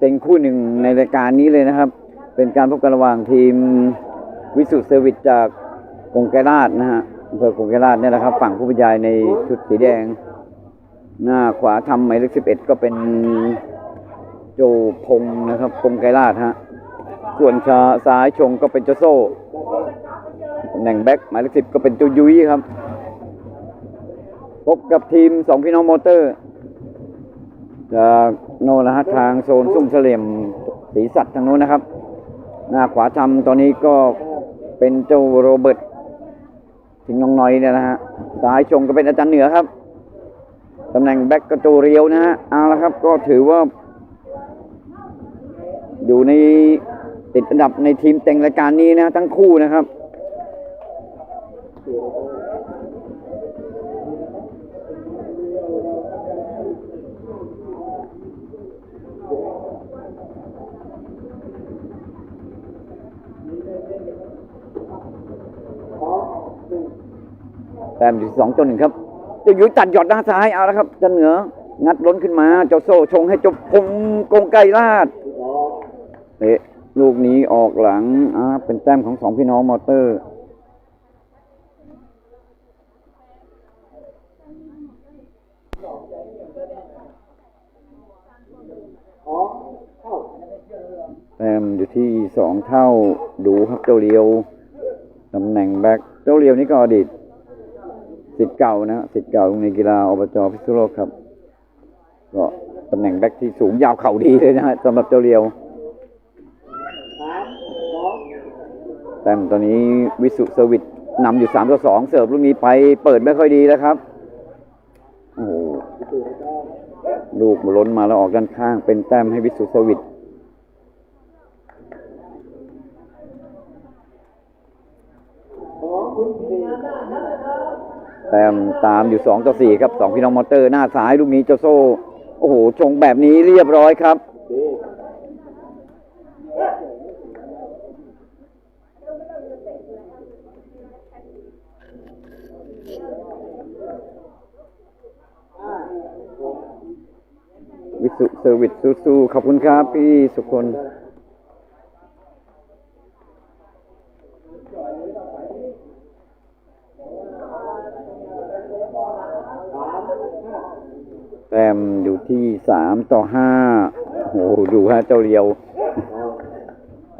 เป็นคู่หนึ่งในรายการนี้เลยนะครับ เป็นการพบกันระหว่างทีมวิสุทธิเซอร์วิสจากกงไกราชนะฮะอำเภอกงไกราชเนี่ยนะครับ ฝั่งผู้บรรยายในชุดสีแดง หน้าขวาทำหมายเลขสิบเอ็ดก็เป็นโจพงนะครับกงไกรราชฮะส่วนชาซ้ายชงก็เป็นเจ้าโซ่ตำแหน่งแบ็คหมายเลขสิบก็เป็นเจ้ายุ้ยครับ พบกับทีมสองพี่น้องมอเตอร์ จากโนนนะฮะทางโซนซุ้มเฉลี่ยมสีสัตว์ทางโน้นนะครับ หน้าขวาทำตอนนี้ก็เป็นเจ้าโรเบิร์ตทิงน้องน้อยเนี่ยนะฮะซ้ายชงก็เป็นอาจารย์เหนือครับตำแหน่งแบ็กกระตูเรียวนะฮะเอาละครับก็ถือว่า อยู่ในติดอันดับในทีมแต่งรายการนี้นะทั้งคู่นะครับ แต้มอยู่สองจนหนึ่งครับเจะยุ้ยตัดหยอดด้านซ้ายเอาล้วครับจันเหนืองัดล้นขึ้นมาเจ้าโซ่ชงให้เจบพงกงไกลาดเตะลูกนี้ออกหลังอ่าเป็นแต้มของสองพี่น้องมอเตอร์แต้มอยู่ที่สองเท่าดูครับเจ้าเรียวตำแหน่งแบ็คเจ้าเรียวนี่ก็อดีต สิทธิ์เก่านะสิทธิ์เก่าโรงเรียนกีฬาอบจพิษณุโลกครับ ก็ตำแหน่งแบ็คที่สูงยาวเข่าดีเลยนะฮะสำหรับเจ้าเรียวแต้มตอนนี้วิสุเซอร์วิสนำอยู่สามต่อสองเสิร์ฟลูกนี้ไปเปิดไม่ค่อยดีแล้วครับโอ้โหลูกล้นมาแล้วออกด้านข้างเป็นแต้มให้วิสุเซอร์วิส แต้มตามอยู่สองต่อสี่ครับสองพี่น้องมอเตอร์หน้าซ้ายลูกนี้เจ้าโซ่โอ้โหชงแบบนี้เรียบร้อยครับ วิสุเซอร์วิสสู้ๆขอบคุณครับพี่สุคน แต้มอยู่ที่สามต่อห้าโอ้โหดูฮะเจ้าเรียว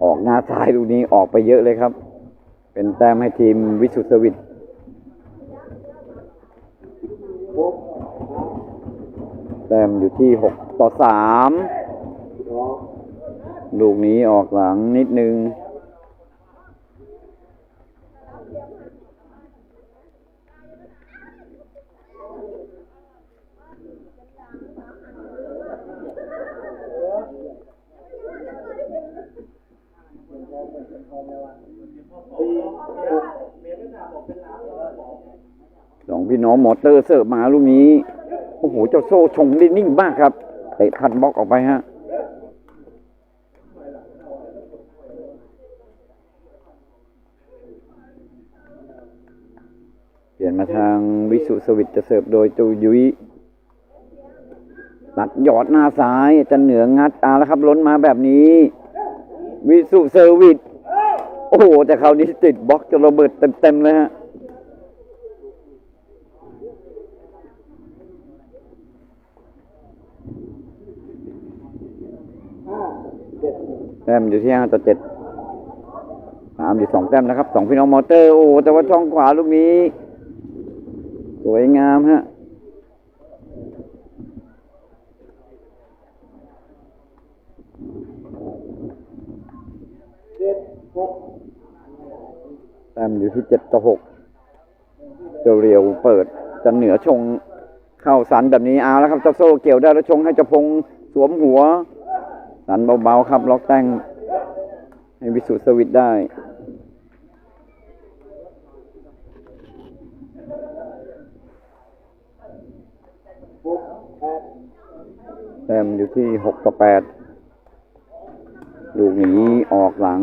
ออกหน้าซ้ายลูกนี้ออกไปเยอะเลยครับ เป็นแต้มให้ทีมวิสุทธิสวิตแต้มอยู่ที่หกต่อสามลูกนี้ออกหลังนิดนึง น้องมอเตอร์เสิร์ฟมาลูกนี้ โอ้โห เจ้าโซ่ชงได้นิ่งมากครับเตะทันบล็อกออกไปฮะเปลี่ยนมาทางวิสุสวิตจะเสิร์ฟโดยจูยุ้ยตัดหยอดหน้าซ้ายจะเหนืองัดตาแล้วครับ ล้นมาแบบนี้ วิสุเซอร์วิสโอ้โห แต่คราวนี้ติดบล็อกจนระเบิดเต็มๆเลยฮะ แต้มอยู่ที่ห้าต่อเจ็ดตามอยู่สองแต้มนะครับสองพี่น้องมอเตอร์โอ้แต่ว่าช่องขวาลูกนี้ สวยงามฮะแต้มอยู่ที่เจ็ดต่อหกเจ้าเรียวเปิดจะเหนือชงเข้าสันแบบนี้เอาแล้วครับเจ้าโซ่เกี่ยวได้แล้วชงให้เจ้าพงสวมหัว สันเบาๆครับ ล็อกแต่งให้วิสุทธิสวิตได้แต้มอยู่ที่หกต่อแปดลูกนี้ออกหลัง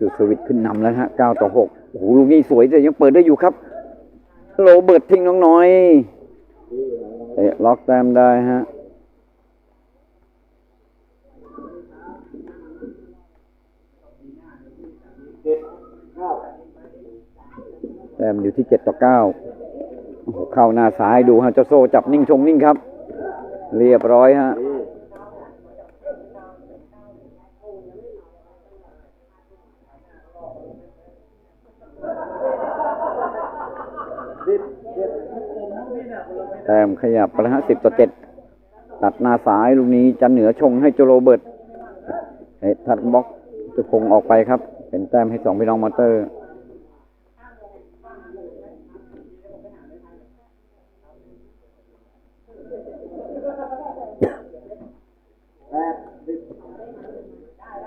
สุสวิตขึ้นนำแล้วฮะเก้าต่อหกโอ้โหลูกนี้สวยแต่ยังเปิดได้อยู่ครับ โรเบิร์ตทิ้งน้องน้อยเตะล็อกแต้มได้ฮะแต้มอยู่ที่เจ็ดต่อเก้าเข้าหน้าซ้ายดูฮะเจ้าโซ่จับนิ่งชงนิ่งครับ เรียบร้อยฮะ แต้มขยับไปแล้วฮะสิบต่อเจ็ดตัดหน้าซ้ายลูกนี้จันเหนือชงให้โจโรเบิร์ตเฮ้ทัดบล็อกจะคงออกไปครับ เป็นแต้มให้สองพี่น้องมอเตอร์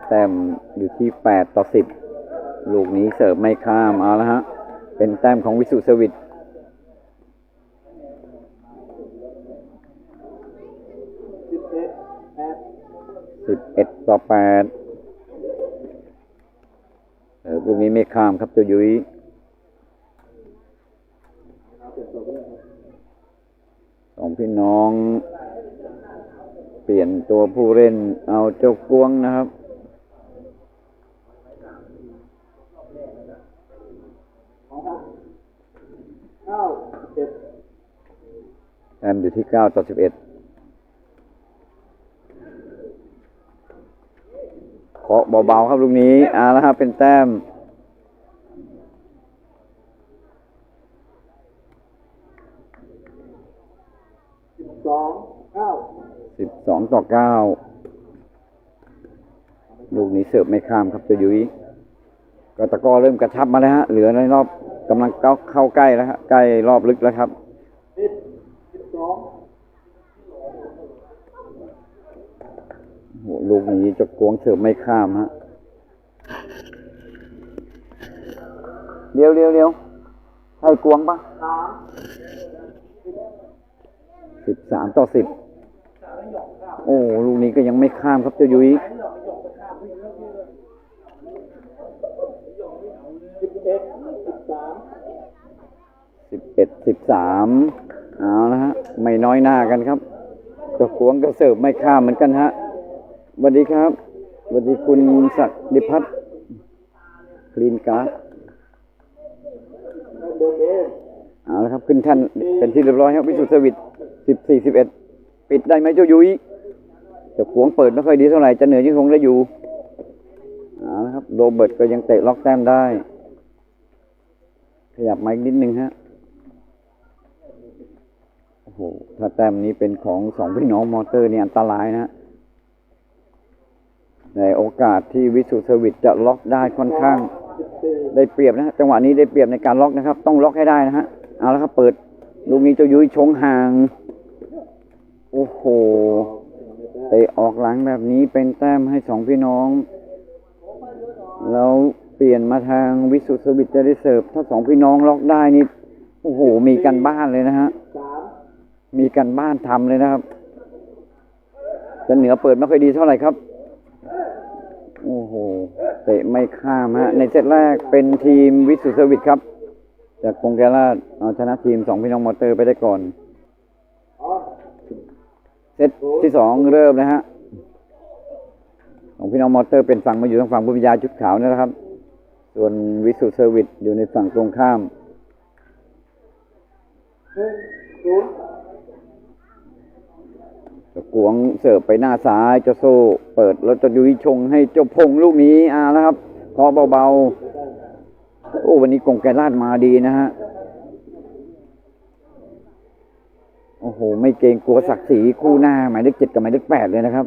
แต้มอยู่ที่แปดต่อสิบลูกนี้เสิร์ฟไม่ข้ามเอาละฮะ เป็นแต้มของวิสุทธิสวิต สิบเอ็ดต่อแปดเออลูกนี้ไม่ข้ามครับเจ้ายุ้ยสองพี่น้อง เปลี่ยนตัวผู้เล่นเอาเจ้ากวงนะครับ แต้มอยู่ที่เก้าต่อสิบเอ็ดเคาะเบาๆครับลูกนี้อ่าแล้วครับเป็นแต้มสองเก้าสิบสองต่อเก้าลูกนี้เสิร์ฟไม่ข้ามครับเจ้ายุ้ยก็ตะกร้อเริ่มกระชับมาแล้วฮะเหลือในรอบกำลังเข้าเข้าใกล้แล้วฮะใกล้รอบลึกแล้วครับสิบสอง โอ้โห ลูกนี้เจะกวงเสิร์ฟไม่ข้ามฮะเร็วเร็วเร็วให้กวงปะสามสิบสามต่อสิบโอ้ลูกนี้ก็ยังไม่ข้ามครับเจ้ายุ้ยสิบเอ็ดสิบสามสิบเอ็ดสิบสามเอาละฮะ ไม่น้อยหน้ากันครับเจ้าขวงก็เสิร์ฟไม่ข้ามเหมือนกันฮะ สวัสดีครับสวัสดีคุณศักดิพัฒน์คลีนกาเอาละครับ ขึ้นท่านเป็นที่เรียบร้อยครับวิสุทธิสวิตสิบสี่สิบเอ็ดปิดได้ไหมเจ้ายุ้ยจ้าขวงเปิดไม่ค่อยดีเท่าไหร่จะเหนื่อยยังคงได้อยู่เอาละครับโรเบิร์ตก็ยังเตะล็อกแต้มได้ ขยับมาอีกนิดนึงฮะโอ้โหถ้าแต้มนี้เป็นของสองพี่น้องมอเตอร์นี่อันตรายนะฮะ ในโอกาสที่วิสุทธิสวิตจะล็อกได้ค่อนข้าง ได้เปรียบนะ จังหวะนี้ได้เปรียบในการล็อกนะครับ ต้องล็อกให้ได้นะฮะเอาละครับเปิดลูกนี้เจ้ายุ้ยชงห่าง โอ้โหเตะออกหลังแบบนี้เป็นแต้มให้สองพี่น้อง แล้วเปลี่ยนมาทางวิสุทธิสวิตจะได้เสิร์ฟถ้าสองพี่น้องล็อกได้นี่โอ้โห มีกันบ้านเลยนะฮะมีกันบ้านทำเลยนะครับจะเหนือเปิดไม่ค่อยดีเท่าไหร่ครับ โอ้โห เตะไม่ข้ามฮะ ในเซตแรกเป็นทีมวิสุทธิสวิตครับ จากกรุงแกราชเอาชนะทีมสองพี่น้องมอเตอร์ไปได้ก่อน เซตที่สองเริ่มนะฮะของพี่น้องมอเตอร์เป็นฝั่งมาอยู่ทางฝั่งบุญญาชุดขาวนะครับ ส่วนวิสุทธิเซอร์วิสอยู่ในฝั่งตรงข้าม เจ้ากวงเสิร์ฟไปหน้าซ้ายเจ้าโซ่เปิดแล้วจะยุยชงให้เจ้าพงลูกนี้อ่าแล้วครับคอเบาๆโอ้วันนี้กงแกราดมาดีนะฮะโอ้โห ไม่เกรงกลัวศักดิ์ศรีคู่หน้า หมายเลขเจ็ดกับหมายเลขแปดเลยนะครับ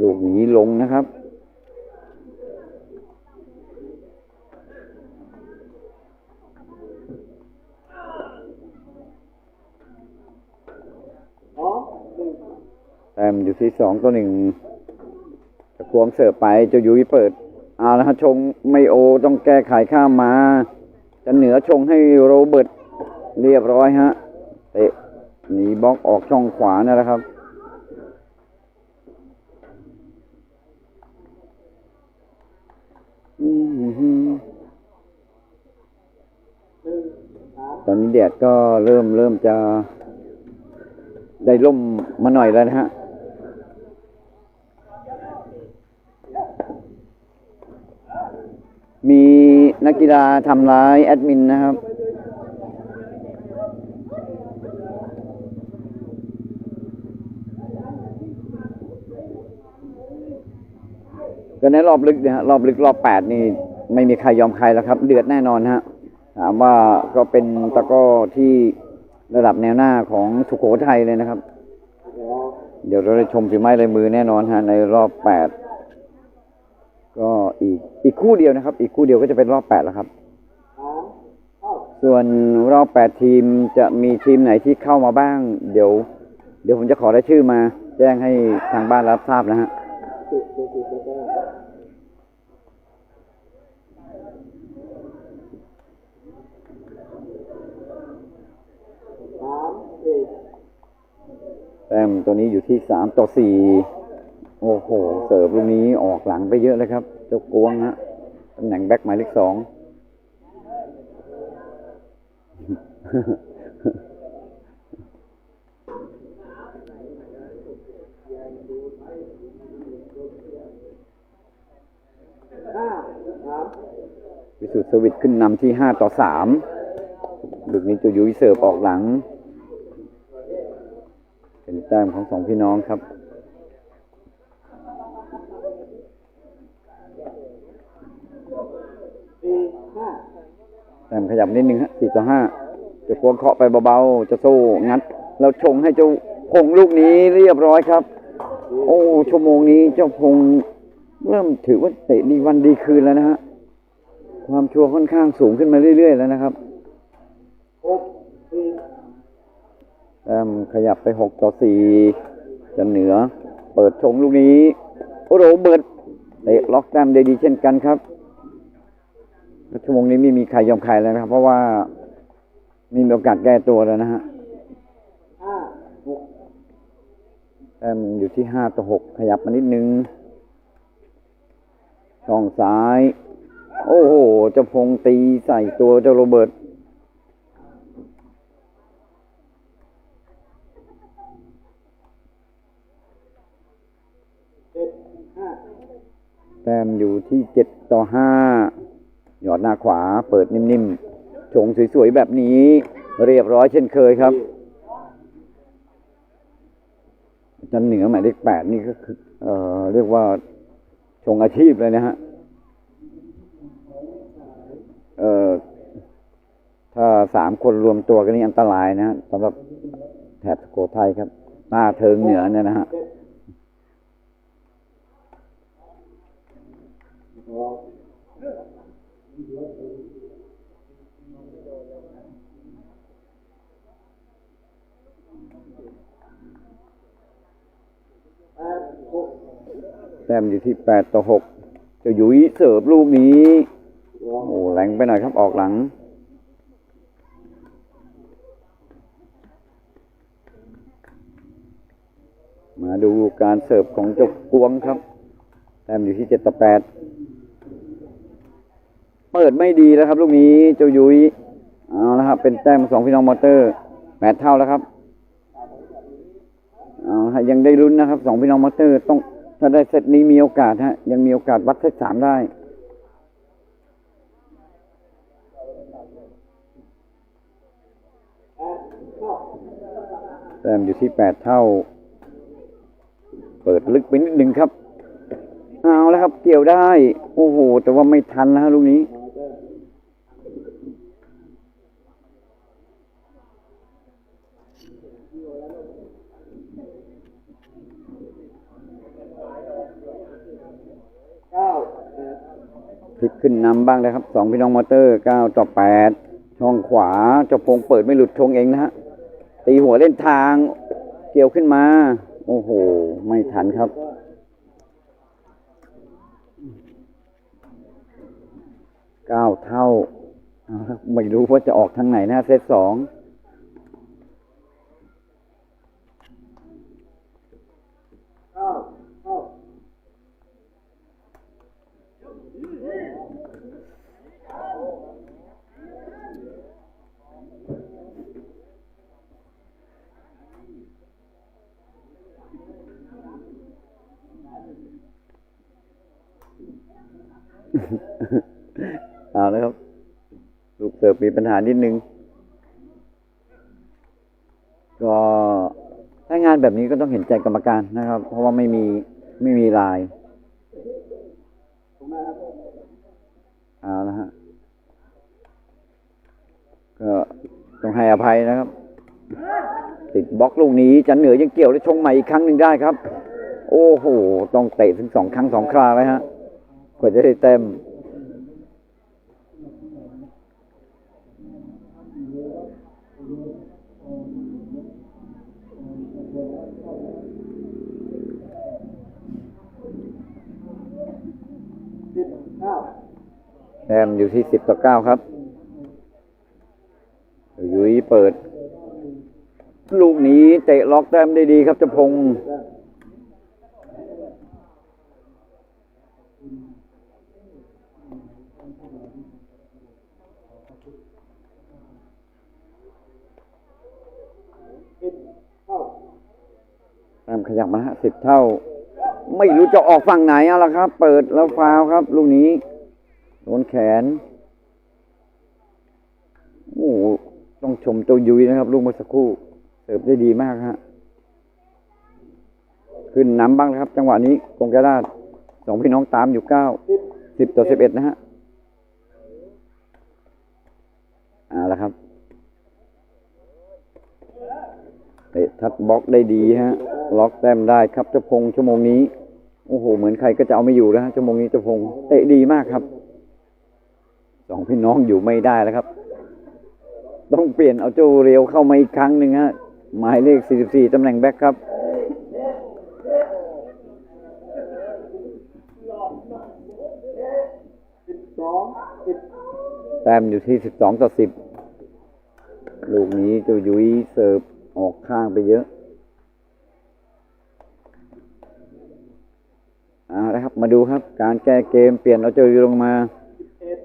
ลูกนี้ลงนะครับ อ๋อหนึ่ง แต้ มอยู่ที่สองต่อหนึ่งตะควงเสิร์ฟไปเจ้ายุ้ยเปิดเอาละฮะชงไม่โอต้องแก้ไขข้ามมา จะเหนือชงให้โรเบิร์ตเรียบร้อยฮะเตะหนีบล็อกออกช่องขวานั่นแหละครับอืมฮึหนึ่งสามตอนนี้แดดก็เริ่มเริ่มจะได้ร่มมาหน่อยแล้วนะฮะ มี นักกีฬาทำร้ายแอดมินนะครับ ก็ในรอบลึกนะฮะรอบลึกรอบแปดนี่ไม่มีใครยอมใครแล้วครับ เดือดแน่นอนฮะถามว่าก็เป็นตะก้อที่ระดับแนวหน้าของสุโขทัยเลยนะครับ เดี๋ยวเราได้ชมฝีไม้ลายมือแน่นอนฮะในรอบแปด ก็อีกอีกคู่เดียวนะครับ อีกคู่เดียวก็จะเป็นรอบแปดแล้วครับ ส่วนรอบแปดทีมจะมีทีมไหนที่เข้ามาบ้าง เดี๋ยว เดี๋ยวผมจะขอได้ชื่อมา แจ้งให้ทางบ้านรับทราบนะฮะสามสี่แต้มตัวนี้อยู่ที่สามต่อสี่ โอ้โห เสิร์ฟลูกนี้ออกหลังไปเยอะเลยครับ เจ้ากวงฮะตำแหน่งแบ็คหมายเลขสองวิสุทธิ์สวิตขึ้นนำที่ห้าต่อสามลูกนี้จะยุ้ยเสิร์ฟออกหลัง เป็นแต้มของสองพี่น้องครับ สี่ห้า แต้มขยับนิดนึงฮะสี่ต่อห้าจะควงเคาะไปเบาๆจะสู้งัดแล้วชงให้เจ้าพงลูกนี้เรียบร้อยครับ โอ้ชั่วโมงนี้เจ้าพงเริ่มถือว่าเตะดีวันดีคืนแล้วนะฮะความชัวร์ค่อนข้างสูงขึ้นมาเรื่อยๆแล้วนะครับแต้มขยับไปหกต่อสี่จะเหนือ เปิดชงลูกนี้โอ้โหเบิร์ดเตะล็อกแต้มได้ดีเช่นกันครับ ชั่วโมงนี้ไม่มีใครยอมใครแล้วนะครับ เพราะว่ามีโอกาสแก้ตัวแล้วนะฮะแต้มอยู่ที่ห้าต่อหกขยับมานิดนึงช่องซ้าย โอ้โหเจะพงตีใส่ตัวเจ้าโรเบิร์ตแต้มอยู่ที่เจ็ดต่อห้า หยอดหน้าขวาเปิดนิ่มๆชงสวยๆแบบนี้ เรียบร้อยเช่นเคยครับจันเหนือหมายเลขแปดนี่ก็คือเอ่อเรียกว่าชงอาชีพเลยนะฮะเอ่อถ้าสามคนรวมตัวกันนี่อันตรายนะฮะสำหรับแถบสโขทัยครับ หน้าเทิงเหนือเนี่ยนะฮะ สองแปดหก แต้มอยู่ที่แปดต่อหกเจะหยุยเสิร์ฟลูกนี้สองโอ้แรงไปหน่อยครับออกหลัง มาดูการเสิร์ฟของเจ้ากวงครับ แต้มอยู่ที่เจ็ดต่อแปดเปิดไม่ดีแล้วครับลูกนี้เจ้ายุ้ยเอาละครับเป็นแต้มของสองพี่น้องมอเตอร์แปดเท่าแล้วครับเอายังได้ลุ้นนะครับสองพี่น้องมอเตอร์ต้อง ถ้าได้เซตนี้มีโอกาสฮะ ยังมีโอกาสวัดเซตสามได้ แต้มอยู่ที่แปดเท่า เปิดลึกไปนิดหนึ่งครับ เอาแล้วครับเกี่ยวได้ โอ้โห แต่ว่าไม่ทันแล้วฮะลูกนี้ มาเจอเก้าแปด พลิกขึ้นนำบ้างเลยครับสองพี่น้องมอเตอร์เก้าต่อแปดช่องขวาเจ้าพงเปิดไม่หลุดชงเองนะฮะตีหัวเล่นทาง เกี่ยวขึ้นมา โอ้โห ไม่ทันครับเก้าเท่าไม่รู้ว่าจะออกทางไหนนะเซตสอง เก้า เอาแล้วครับ ลูกเสิร์ฟ มีปัญหานิดนึง ก็ถ้างานแบบนี้ก็ต้องเห็นใจกรรมการนะครับ เพราะว่าไม่มีไม่มีลายเอาละฮะก็ต้องให้อภัยนะครับ ติดบล็อกลูกนี้จันเหนือยังเกี่ยวและชงใหม่อีกครั้งหนึ่งได้ครับ โอ้โห ต้องเตะถึงสองครั้งสองคราเลยฮะกว่าจะได้เต็ม สิบเก้า แต้มอยู่ที่สิบต่อเก้าครับยุ้ยเปิด ลูกนี้เตะล็อกแต้มได้ดีครับเจะพงศ์แต้มสิบเท่าแต้มขยับมาฮะสิบเท่า ไม่รู้จะออกฝั่งไหนเอาละครับ เปิดแล้วฟาวครับ ลูกนี้โดนแขนโอ้ต้องชมเจ้ายุ้ยนะครับ ลูกเมื่อสักครู่เสิร์ฟได้ดีมากฮะขึ้นน้ำบ้างแล้วครับ จังหวะนี้กงแกระดาษสองพี่น้องตามอยู่เก้าสิบต่อสิบเอ็ดนะฮะเอาและครับ เตะทัดบล็อกได้ดีฮะ ล็อกแต้มได้ครับเจ้าพงษ์ชั่วโมงนี้ โอ้โห เหมือนใครก็จะเอาไม่อยู่แล้วฮะชั่วโมงนี้เจ้าพงษ์เตะดีมากครับ สองพี่น้องอยู่ไม่ได้แล้วครับ ต้องเปลี่ยนเอาเจ้าเรียวเข้ามาอีกครั้งหนึ่งฮะ หมายเลข 44ตำแหน่งแบ็คครับสิบสองสิบแต้มอยู่ที่ 12 ต่อ 10 ลูกนี้เจ้ายุ้ยเสิร์ฟ ออกข้างไปเยอะเอาละครับ มาดูครับ การแก้เกมเปลี่ยนเอาเจ้ายุ้ยลงมา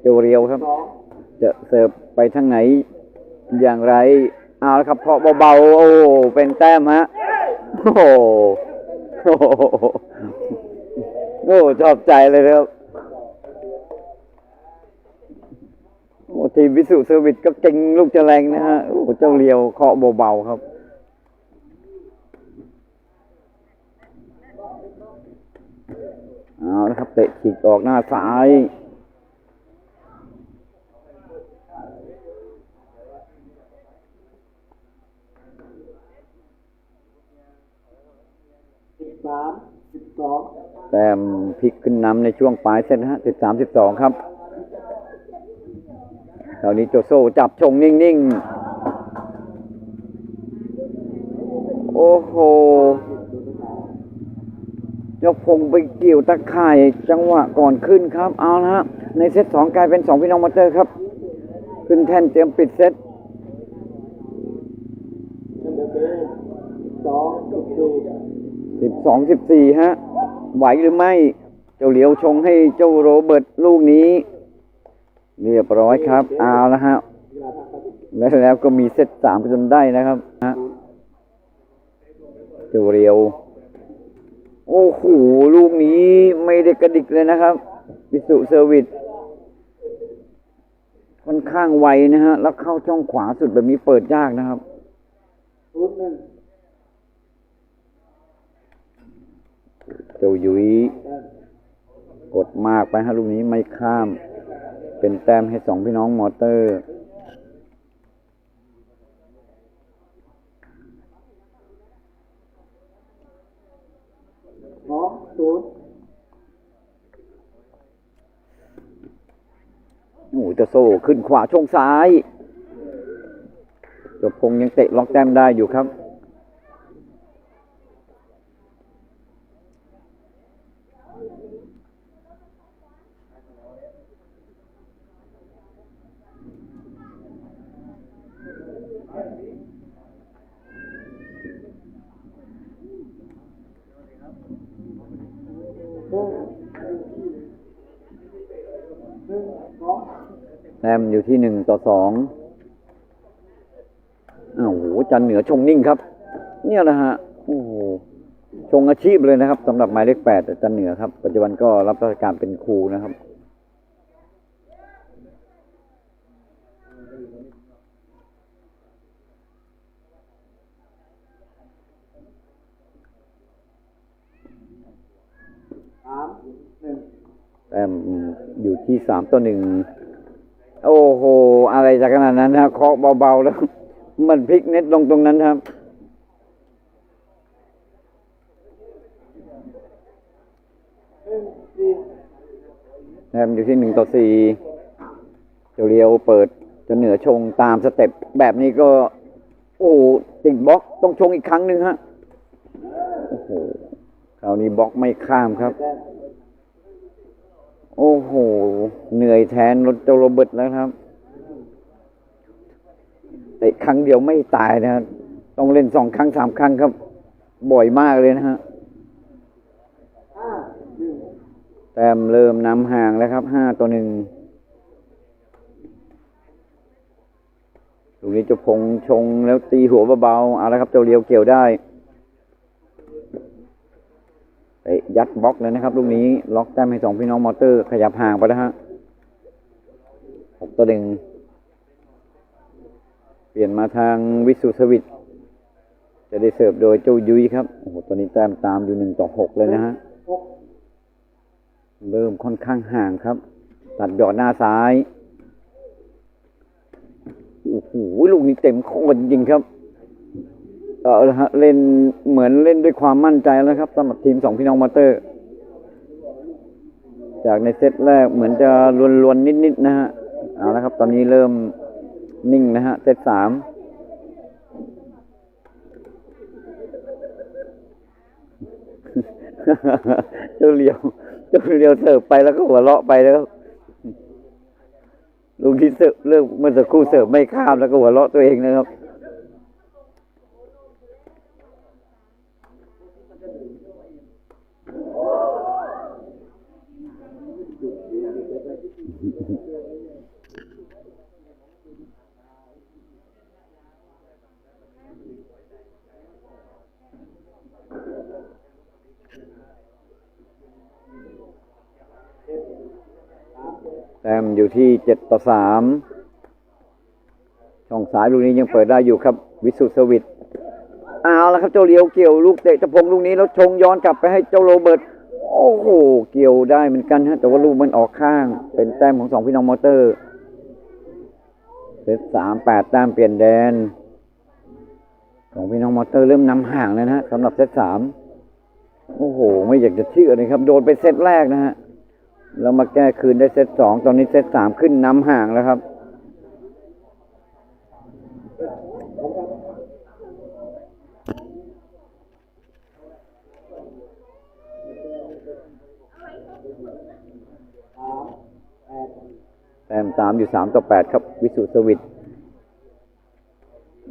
เจ้าเรียวครับ จะเสิร์ฟไปทางไหน อย่างไรเอาละครับ เพราะเบาๆโอ้เป็นแต้มฮะโอ้โหโอ้โหโอ้ชอบใจเลยครับโอ้ทีมวิสุเซอร์วิสก็เก่งลูกจะแรงนะฮะโอ้เจ้าเลียวเคาะเบาๆครับ เอาละครับเตะฉีกออกหน้าซ้ายสิบสามสิบสองแต้มพลิกขึ้นนำในช่วงปลายเซตนะฮะสิบสามสิบสองครับคราวนี้โจโซ่จับชงนิ่ง ๆ โอ้โห เจ้าพงไปเกี่ยวตะข่ายจังหวะก่อนขึ้นครับ เอาละฮะ ในเซตสองกลายเป็นสองพี่น้องมาเจอครับ ขึ้นแท่นเตรียมปิดเซตสิบสองสิบสี่ฮะ ไหวหรือไม่ เจ้าเหลียวชงให้เจ้าโรเบิร์ตลูกนี้ เรียบร้อยครับ เอาละฮะเวลาทำไปและแล้วก็มีเซตสามจนได้นะครับฮะเจ้าเรียว โอ้โห ลูกนี้ไม่ได้กระดิกเลยนะครับ วิสุเซอร์วิสค่อนข้างไวนะฮะ แล้วเข้าช่องขวาสุดแบบนี้เปิดยากนะครับศูนย์หนึ่งเจ้ายุ้ยกดมากไปฮะลูกนี้ไม่ข้าม เป็นแต้มให้สองพี่น้องมอเตอร์ องศูนย์โอ้โหจะโซ่ขึ้นขวาช่วงซ้ายจบพงยังเตะล็อกแต้มได้อยู่ครับ หนึ่งหนึ่งสอง แต้มอยู่ที่หนึ่งต่อสองอ้าวโหจันเหนือชงนิ่งครับ เนี่ยนะฮะ โอ้โห ชงอาชีพเลยนะครับสำหรับหมายเลขแปดจันเหนือครับ ปัจจุบันก็รับราชการเป็นครูนะครับ แต้ม อยู่ที่สามต่อหนึ่งโอ้โห อะไรจากขนาดนั้นนะเคาะเบาๆ แล้ว มันพลิกเน็ตลงตรงนั้นครับนึ่งสี่แต้มอยู่ที่หนึ่งต่อสี่เจ้าเรียวเปิดจะเหนือชงตามสเต็ปแบบนี้ก็ โอ้ติดบล็อกต้องชงอีกครั้งหนึ่งฮะ โอ้โห คราวนี้บล็อกไม่ข้ามครับ โอ้โห เหนื่อยแทนรถเจ้าโรเบิร์ตแล้วครับแต่ครั้งเดียวไม่ตายนะครับต้องเล่นสองครั้งสามครั้งครับ บ่อยมากเลยนะฮะแต้มเริ่มนำห่างแล้วครับห้าต่อหนึ่งลูกนี้จะพงชงแล้วตีหัวเบาๆเอาละครับเจ้าเลียวเกี่ยวได้ เตะยัดบล็อกเลยนะครับ ลูกนี้ล็อกแต้มให้สองพี่น้องมอเตอร์ขยับห่างไปแล้วฮะหกต่อหนึ่งเปลี่ยนมาทางวิสุทธสวิตจะได้เสิร์ฟโดยเจ้ายุ้ยครับโอ้โหตอนนี้แต้มตามอยู่หนึ่งต่อหกเลยนะฮะเริ่มค่อนข้างห่างครับ ตัดยอดหน้าซ้ายโอ้โหลูกนี้เต็มโคตรจริงครับ เอาละฮะเล่นเหมือนเล่นด้วยความมั่นใจแล้วครับสำหรับทีมสองพี่น้องมอเตอร์ จากในเซตแรกเหมือนจะลวนๆนิดๆนะฮะเอาละครับ ตอนนี้เริ่มนิ่งนะฮะเซตสามเจ้าเลียว เจ้าเลียวเสิร์ฟไปแล้วก็หัวเราะไปแล้วลูกที่เสิร์ฟเริ่มเมื่อสักครู่เสิร์ฟไม่ข้ามแล้วก็หัวเราะตัวเองนะครับ แต้มอยู่ที่เจ็ดต่อสามช่องสายลูกนี้ยังเปิดได้อยู่ครับวิสุทธสวิตเอาแล้วครับเจ้าเลียวเกี่ยวลูกเตะจะพงลูกนี้แล้วชงย้อนกลับไปให้เจ้าโรเบิร์ตโอ้โหเกี่ยวได้เหมือนกันฮะแต่ว่าลูกมันออกข้าง เป็นแต้มของสองพี่น้องมอเตอร์เซตสามแปดแต้มเปลี่ยนแดนสองพี่น้องมอเตอร์เริ่มนำห่างแล้วนะฮะสำหรับเซตสามโอ้โห ไม่อยากจะเชื่อเลยครับ โดนไปเซตแรกนะฮะ แล้วมาแก้คืนได้เซตสองตอนนี้เซตสามขึ้นน้ำห่างแล้วครับ แต้มตามอยู่สามต่อแปดครับ วิสุทธิสวิต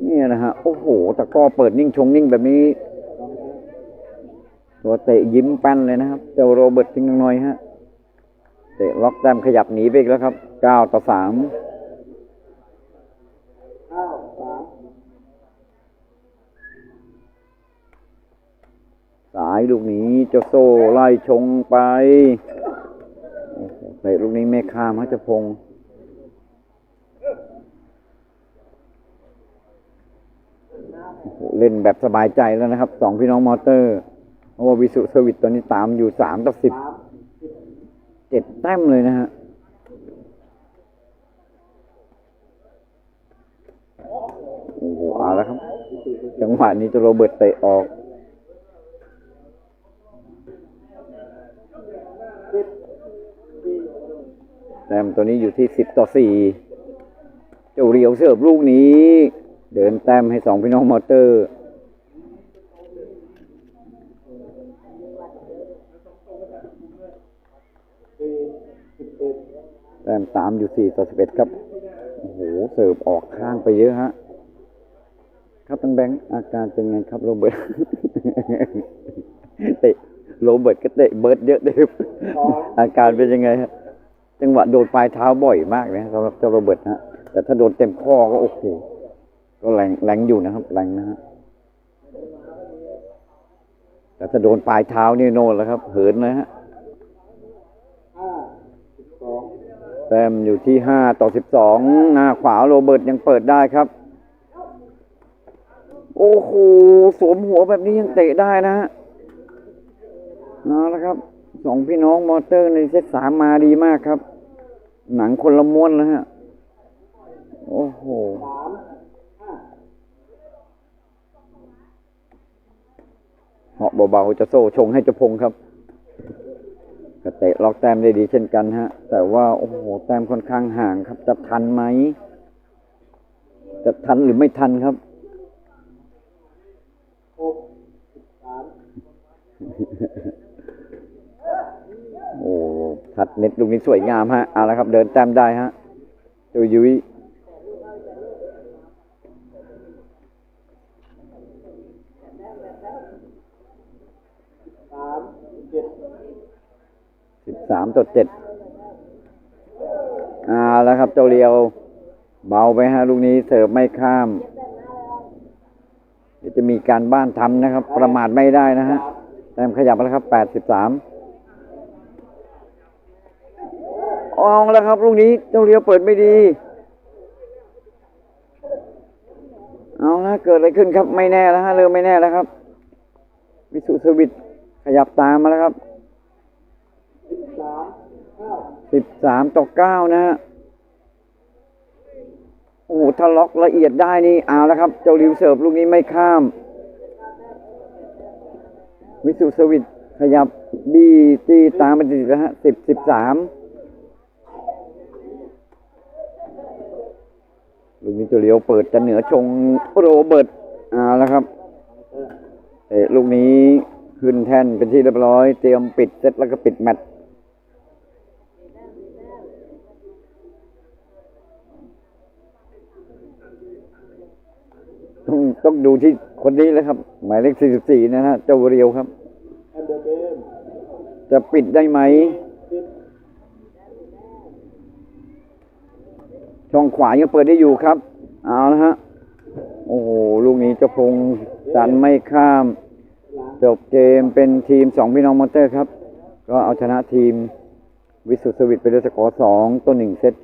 เนี่ยนะฮะ โอ้โหตะก้อเปิดนิ่งชงนิ่งแบบนี้ ตัวเตะยิ้มแป้นเลยนะครับ เจ้าโรเบิร์ตทิ้งน้อยฮะ เตะล็อกแต้มขยับหนีไปอีกแล้วครับเก้าต่อสามสายลูกนี้เจ้าโซ่ไล่ชงไปโอ้โหเตะลูกนี้ไม่ข้ามฮะเจะพงศ์เล่นแบบสบายใจแล้วนะครับสองพี่น้องมอเตอร์เพราะว่าวิสุเซวิสตอนนี้ตามอยู่สามต่อสิบ เจ็ดแต้มเลยนะฮะโอ้โหเอาแล้วครับ จังหวะนี้จะโรเบิร์ตเตะออกแต้มตัวนี้อยู่ที่สิบต่อสี่เจ้าเรียวเสิร์ฟลูกนี้ เดินแต้มให้สองพี่น้องมอเตอร์ สี่สิบเอ็ด แต้มตามอยู่สี่ต่อสิบเอ็ดครับ โอ้โห เสิร์ฟออกข้างไปเยอะฮะ ครับตังแบงค์อาการเป็นไงครับโรเบิร์ต เตะโรเบิร์ตก็เตะเบิร์ดเยอะเด็บสองอาการเป็นยังไงฮะ จังหวะโดนปลายเท้าบ่อยมากนะสำหรับเจ้าโรเบิร์ตฮะ แต่ถ้าโดนเต็มข้อก็โอเค ก็แรงแรงอยู่นะครับ แรงนะฮะ แต่ถ้าโดนปลายเท้านี่โน่นแล้วครับ เหินนะฮะ ห้าสิบสอง แต้มอยู่ที่ห้าต่อสิบสองหน้าขวาโรเบิร์ตยังเปิดได้ครับ โอ้โห สวมหัวแบบนี้ยังเตะได้นะฮะเอาละครับสองพี่น้องมอเตอร์ในเซตสามมาดีมากครับ หนังคนละม้วนแล้วฮะ โอ้โหเหาะเบาๆจะโซ่ชงให้เจะพงครับ กระเตะล็อกแต้มได้ดีเช่นกันฮะ แต่ว่าโอ้โหแต้มค่อนข้างห่างครับ จะทันไหม จะทันหรือไม่ทันครับหกสามโอ้ทัดเน็ตลูกนี้สวยงามฮะเอาละครับ เดินแต้มได้ฮะเจ้ายุ้ย สามเจ็ด สามต่อเจ็ดเอาและครับ เจ้าเลียว เบาไปฮะลูกนี้เสิร์ฟไม่ข้ามเดี๋ยวจะมีการบ้านทำนะครับ ประมาทไม่ได้นะฮะแต้มขยับมาแล้วครับแปดสิบสามอองแล้วครับลูกนี้เจ้าเลียวเปิดไม่ดี เอาละเกิดอะไรขึ้นครับ ไม่แน่แล้วฮะเริ่มไม่แน่แล้วครับ วิสุสวิตขยับตามมาแล้วครับ สิบสามต่อเก้านะฮะโอ้ถ้าล็อกละเอียดได้นี่เอาแล้วครับ เจ้าลิวเสิร์ฟลูกนี้ไม่ข้าม วิสุสวิตขยับบีจีตามมาติดแล้วฮะสิบสิบสามลูกนี้เจ้าเลียวเปิดจะเหนือชงโรเบิร์ตเอาแล้วครับเตะลูกนี้ขึ้นแท่นเป็นที่เรียบร้อย เตรียมปิดเซตแล้วก็ปิดแมตช์ ต้องดูที่คนนี้แล้วครับ หมายเลข44 นะฮะเจ้าเรียวครับ จะปิดได้ไหม ช่องขวายังเปิดได้อยู่ครับ เอาละฮะ โอ้โห ลูกนี้เจะพงสันไม่ข้าม จบเกมเป็นทีมสองพี่น้องมอเตอร์ครับ ก็เอาชนะทีมวิสุทธิสวิตไปด้วยสกอร์สองต้นหนึ่งเซต